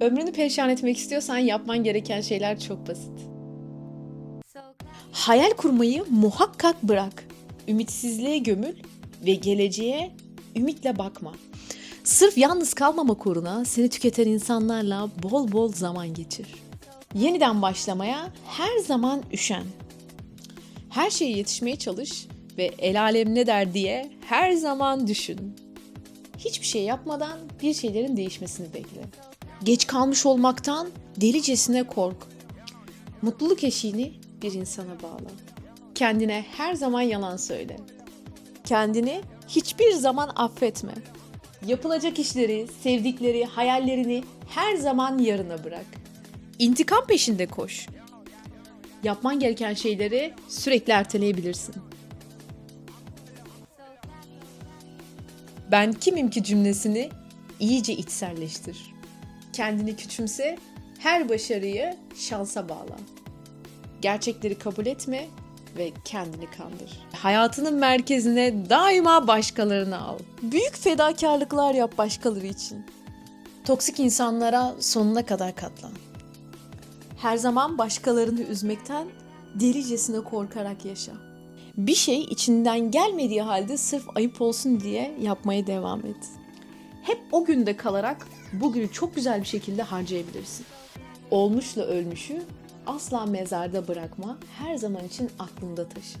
Ömrünü perişan etmek istiyorsan yapman gereken şeyler çok basit. Hayal kurmayı muhakkak bırak. Ümitsizliğe gömül ve geleceğe ümitle bakma. Sırf yalnız kalmamak uğruna seni tüketen insanlarla bol bol zaman geçir. Yeniden başlamaya her zaman üşen. Her şeye yetişmeye çalış ve el alem ne der diye her zaman düşün. Hiçbir şey yapmadan bir şeylerin değişmesini bekle. Geç kalmış olmaktan delicesine kork. Mutluluk eşiğini bir insana bağla. Kendine her zaman yalan söyle. Kendini hiçbir zaman affetme. Yapılacak işleri, sevdikleri, hayallerini her zaman yarına bırak. İntikam peşinde koş. Yapman gereken şeyleri sürekli erteleyebilirsin. Ben kimim ki cümlesini iyice içselleştir. Kendini küçümse, her başarıyı şansa bağla. Gerçekleri kabul etme ve kendini kandır. Hayatının merkezine daima başkalarını al. Büyük fedakarlıklar yap başkaları için. Toksik insanlara sonuna kadar katlan. Her zaman başkalarını üzmekten delicesine korkarak yaşa. Bir şey içinden gelmediği halde sırf ayıp olsun diye yapmaya devam et. Hep o günde kalarak bugünü çok güzel bir şekilde harcayabilirsin. Olmuşla ölmüşü asla mezarda bırakma, her zaman için aklında taşı.